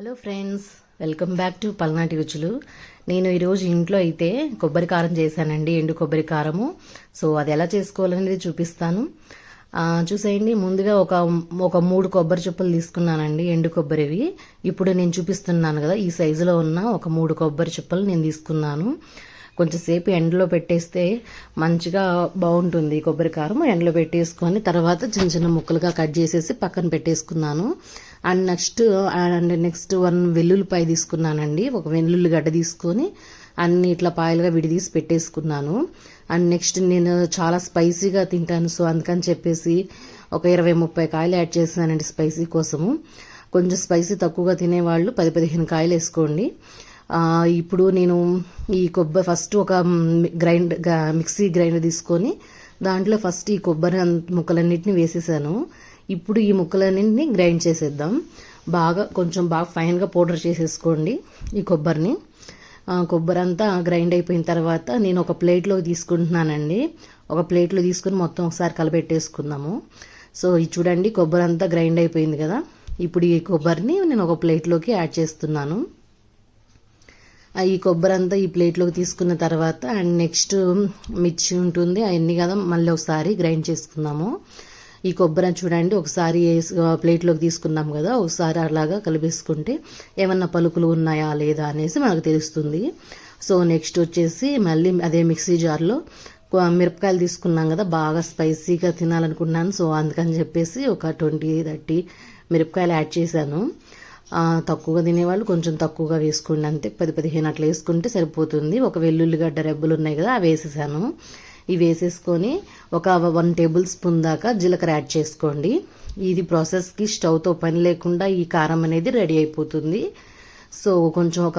Hello friends welcome back to పల్నాటి రుచులు నేను ఈరోజు ఇంట్లో అయితే కొబ్బరి కారం చేశానండి ఎండు కొబ్బరి కారము. సో అది ఎలా చేసుకోవాలనేది చూపిస్తాను. చూసేయండి ముందుగా ఒక ఒక మూడు కొబ్బరి చుప్పలు తీసుకున్నానండి ఎండు కొబ్బరివి. ఇప్పుడు నేను చూపిస్తున్నాను కదా ఈ సైజులో ఉన్న ఒక మూడు కొబ్బరి చుప్పలు నేను తీసుకున్నాను. కొంచెంసేపు ఎండలో పెట్టేస్తే మంచిగా బాగుంటుంది కొబ్బరి కారం. ఎండలో పెట్టేసుకొని తర్వాత చిన్న చిన్న ముక్కలుగా కట్ చేసేసి పక్కన పెట్టేసుకున్నాను. And next and next one వెల్లుల్లిపాయ తీసుకున్నానండి. ఒక వెల్లుల్లి గడ్డ తీసుకొని అన్ని ఇట్లా పాయలుగా విడిదీసి పెట్టేసుకున్నాను. అండ్ నెక్స్ట్ నేను చాలా స్పైసీగా తింటాను సో అందుకని చెప్పేసి ఒక ఇరవై ముప్పై కాయలు యాడ్ చేసానండి స్పైసీ కోసము. కొంచెం స్పైసీ తక్కువగా తినేవాళ్ళు పది పదిహేను కాయలు వేసుకోండి. ఇప్పుడు నేను ఈ కొబ్బరి ఫస్ట్ ఒక గ్రైండ్ మిక్సీ గ్రైండర్ తీసుకొని దాంట్లో ఫస్ట్ ఈ కొబ్బరి ముక్కలన్నిటిని వేసేసాను. ఇప్పుడు ఈ ముక్కలన్నింటినీ గ్రైండ్ చేసేద్దాం. బాగా కొంచెం బాగా ఫైన్గా పౌడర్ చేసేసుకోండి ఈ కొబ్బరిని. కొబ్బరి అంతా గ్రైండ్ అయిపోయిన తర్వాత నేను ఒక ప్లేట్లోకి తీసుకుంటున్నానండి. ఒక ప్లేట్లో తీసుకుని మొత్తం ఒకసారి కలబెట్టేసుకుందాము. సో ఇది చూడండి కొబ్బరి అంతా గ్రైండ్ అయిపోయింది కదా. ఇప్పుడు ఈ కొబ్బరిని నేను ఒక ప్లేట్లోకి యాడ్ చేస్తున్నాను. ఈ కొబ్బరి అంతా ఈ ప్లేట్లోకి తీసుకున్న తర్వాత అండ్ నెక్స్ట్ మిర్చి ఉంటుంది అవన్నీ కదా మళ్ళీ ఒకసారి గ్రైండ్ చేసుకుందాము. ఈ కొబ్బరిని చూడండి ఒకసారి వేసి- ప్లేట్లోకి తీసుకున్నాం కదా ఒకసారి అలాగా కలిపేసుకుంటే ఏమన్నా పలుకులు ఉన్నాయా లేదా అనేసి మనకు తెలుస్తుంది. సో నెక్స్ట్ వచ్చేసి మళ్ళీ అదే మిక్సీ జార్లో మిరపకాయలు తీసుకున్నాం కదా బాగా స్పైసీగా తినాలనుకున్నాను. సో అందుకని చెప్పేసి ఒక ట్వంటీ థర్టీ మిరపకాయలు యాడ్ చేశాను. తక్కువగా తినేవాళ్ళు కొంచెం తక్కువగా వేసుకోండి అంతే. పది పదిహేను అట్లా వేసుకుంటే సరిపోతుంది. ఒక వెల్లుల్లిగడ్డ రెబ్బలు ఉన్నాయి కదా అవి వేసేసాను. ఇవి వేసేసుకొని ఒక వన్ టేబుల్ స్పూన్ దాకా జీలకర్ర యాడ్ చేసుకోండి. ఇది ప్రాసెస్కి స్టవ్తో పని లేకుండా ఈ కారం అనేది రెడీ అయిపోతుంది. సో కొంచెం ఒక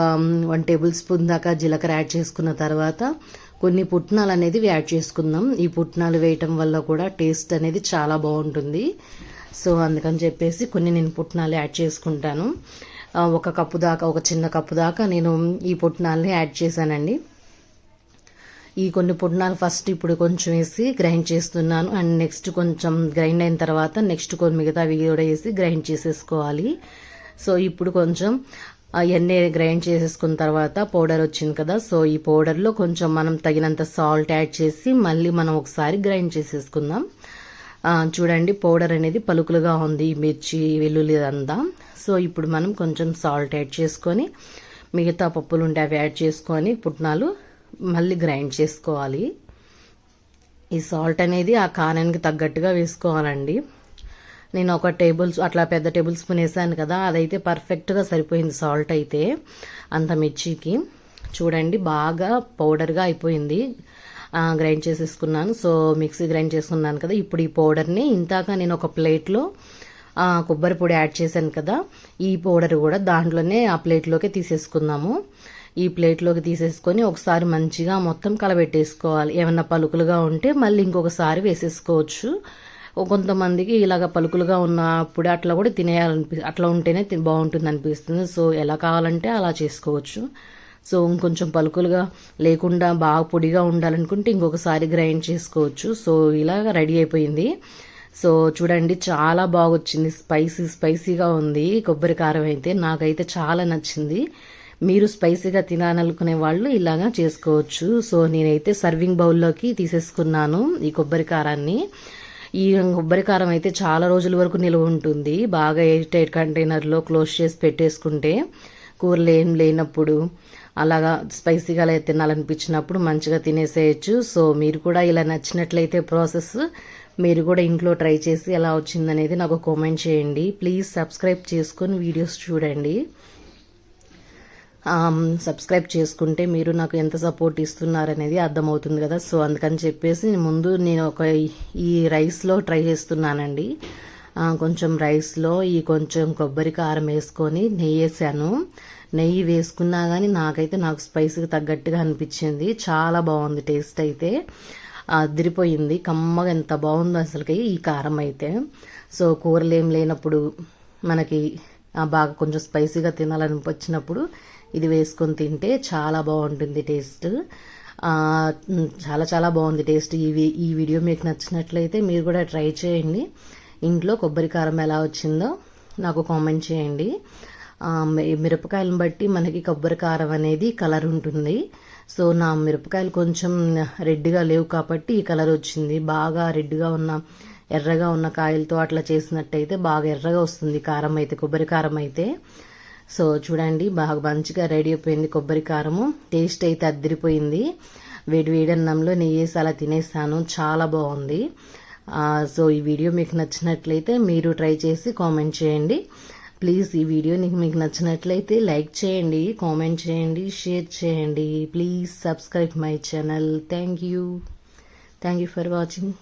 వన్ టేబుల్ స్పూన్ దాకా జీలకర్ర యాడ్ చేసుకున్న తర్వాత కొన్ని పుట్నాలు అనేది యాడ్ చేసుకుందాం. ఈ పుట్నాలు వేయటం వల్ల కూడా టేస్ట్ అనేది చాలా బాగుంటుంది. సో అందుకని చెప్పేసి కొన్ని నేను పుట్నాలు యాడ్ చేసుకుంటాను. ఒక కప్పు దాకా ఒక చిన్న కప్పు దాకా నేను ఈ పుట్నాలని యాడ్ చేశానండి. ఈ కొన్ని పుట్నాలు ఫస్ట్ ఇప్పుడు కొంచెం వేసి గ్రైండ్ చేస్తున్నాను. అండ్ నెక్స్ట్ కొంచెం గ్రైండ్ అయిన తర్వాత నెక్స్ట్ కొన్ని మిగతా కూడా వేసి గ్రైండ్ చేసేసుకోవాలి. సో ఇప్పుడు కొంచెం అవన్నీ గ్రైండ్ చేసేసుకున్న తర్వాత పౌడర్ వచ్చింది కదా సో ఈ పౌడర్లో కొంచెం మనం తగినంత సాల్ట్ యాడ్ చేసి మళ్ళీ మనం ఒకసారి గ్రైండ్ చేసేసుకుందాం. చూడండి పౌడర్ అనేది పలుకులుగా ఉంది మిర్చి వెల్లుల్లి అంతా సో ఇప్పుడు మనం కొంచెం సాల్ట్ యాడ్ చేసుకొని మిగతా పప్పులు ఉంటే అవి యాడ్ చేసుకొని పుట్నాలు మళ్ళీ గ్రైండ్ చేసుకోవాలి. ఈ సాల్ట్ అనేది ఆ కానానికి తగ్గట్టుగా వేసుకోవాలండి. నేను ఒక టేబుల్ అట్లా పెద్ద టేబుల్ స్పూన్ వేసాను కదా అదైతే పర్ఫెక్ట్గా సరిపోయింది సాల్ట్ అయితే అంత మిర్చికి. చూడండి బాగా పౌడర్గా అయిపోయింది. గ్రైండ్ చేసేసుకున్నాను. సో మిక్సీ గ్రైండ్ చేసుకున్నాను కదా ఇప్పుడు ఈ పౌడర్ని ఇంతాక నేను ఒక ప్లేట్లో కొబ్బరి పొడి యాడ్ చేశాను కదా ఈ పౌడర్ కూడా దాంట్లోనే ఆ ప్లేట్లోకి తీసేసుకుందాము. ఈ ప్లేట్లోకి తీసేసుకొని ఒకసారి మంచిగా మొత్తం కలబెట్టేసుకోవాలి. ఏమన్నా పలుకులుగా ఉంటే మళ్ళీ ఇంకొకసారి వేసేసుకోవచ్చు. కొంతమందికి ఇలాగ పలుకులుగా ఉన్నప్పుడు అట్లా కూడా తినేయాలనిపి అట్లా ఉంటేనే తి- బాగుంటుంది అనిపిస్తుంది సో ఎలా కావాలంటే అలా చేసుకోవచ్చు. సో ఇంకొంచెం పలుకులుగా లేకుండా బాగా పొడిగా ఉండాలనుకుంటే ఇంకొకసారి గ్రైండ్ చేసుకోవచ్చు. సో ఇలాగ రెడీ అయిపోయింది. సో చూడండి చాలా బాగా వచ్చింది స్పైసీ స్పైసీగా ఉంది. కొబ్బరి కారం అయితే నాకైతే చాలా నచ్చింది. మీరు స్పైసీగా తినాలనుకునే వాళ్ళు ఇలాగా చేసుకోవచ్చు. సో నేనైతే సర్వింగ్ బౌల్లోకి తీసేసుకున్నాను ఈ కొబ్బరి కారాన్ని. ఈ కొబ్బరి కారం అయితే చాలా రోజుల వరకు నిల్వ ఉంటుంది. బాగా ఎయిట్ ఎయిట్ కంటైనర్లో క్లోజ్ చేసి పెట్టేసుకుంటే కూరలు ఏం లేనప్పుడు అలాగా స్పైసీగా అలా తినాలనిపించినప్పుడు మంచిగా తినేసేయచ్చు. సో మీరు కూడా ఇలా నచ్చినట్లయితే ప్రాసెస్ మీరు కూడా ఇంట్లో ట్రై చేసి ఎలా వచ్చిందనేది నాకు కామెంట్ చేయండి. ప్లీజ్ సబ్స్క్రైబ్ చేసుకొని వీడియోస్ చూడండి. సబ్స్క్రైబ్ చేసుకుంటే మీరు నాకు ఎంత సపోర్ట్ ఇస్తున్నారనేది అర్థమవుతుంది కదా. సో అందుకని చెప్పేసి ముందు నేను ఒక ఈ రైస్లో ట్రై చేస్తున్నానండి. కొంచెం రైస్లో ఈ కొంచెం కొబ్బరి కారం వేసుకొని నెయ్యి వేసాను. నెయ్యి వేసుకున్నా కానీ నాకైతే నాకు స్పైస్కి తగ్గట్టుగా అనిపించింది. చాలా బాగుంది టేస్ట్ అయితే. అదిరిపోయింది. కమ్మగా ఎంత బాగుందో అసలుకి ఈ కారం అయితే. సో కూరలు ఏం లేనప్పుడు మనకి బాగా కొంచెం స్పైసీగా తినాలని వచ్చినప్పుడు ఇది వేసుకొని తింటే చాలా బాగుంటుంది టేస్ట్ చాలా చాలా బాగుంది టేస్ట్ ఈ వి- ఈ వీడియో మీకు నచ్చినట్లయితే మీరు కూడా ట్రై చేయండి. ఇంట్లో కొబ్బరి కారం ఎలా వచ్చిందో నాకు కామెంట్ చేయండి. మిరపకాయలను బట్టి మనకి కొబ్బరి కారం అనేది కలర్ ఉంటుంది. సో నా మిరపకాయలు కొంచెం రెడ్గా లేవు కాబట్టి ఈ కలర్ వచ్చింది. బాగా రెడ్గా ఉన్న ఎర్రగా ఉన్న కాయలతో అట్లా చేసినట్టయితే బాగా ఎర్రగా వస్తుంది. కారం అయితే కొబ్బరి కారం అయితే. సో చూడండి బాగా మంచిగా రెడీ అయిపోయింది కొబ్బరి కారము. టేస్ట్ అయితే అద్దరిపోయింది. వేడి వేడి అన్నంలో నెయ్యేసి అలా తినేస్తాను చాలా బాగుంది. సో ఈ వీడియో మీకు నచ్చినట్లయితే మీరు ట్రై చేసి కామెంట్ చేయండి. ప్లీజ్ ఈ వీడియో మీకు నచ్చినట్లయితే లైక్ చేయండి కామెంట్ చేయండి షేర్ చేయండి. Please subscribe my channel thank you thank you for watching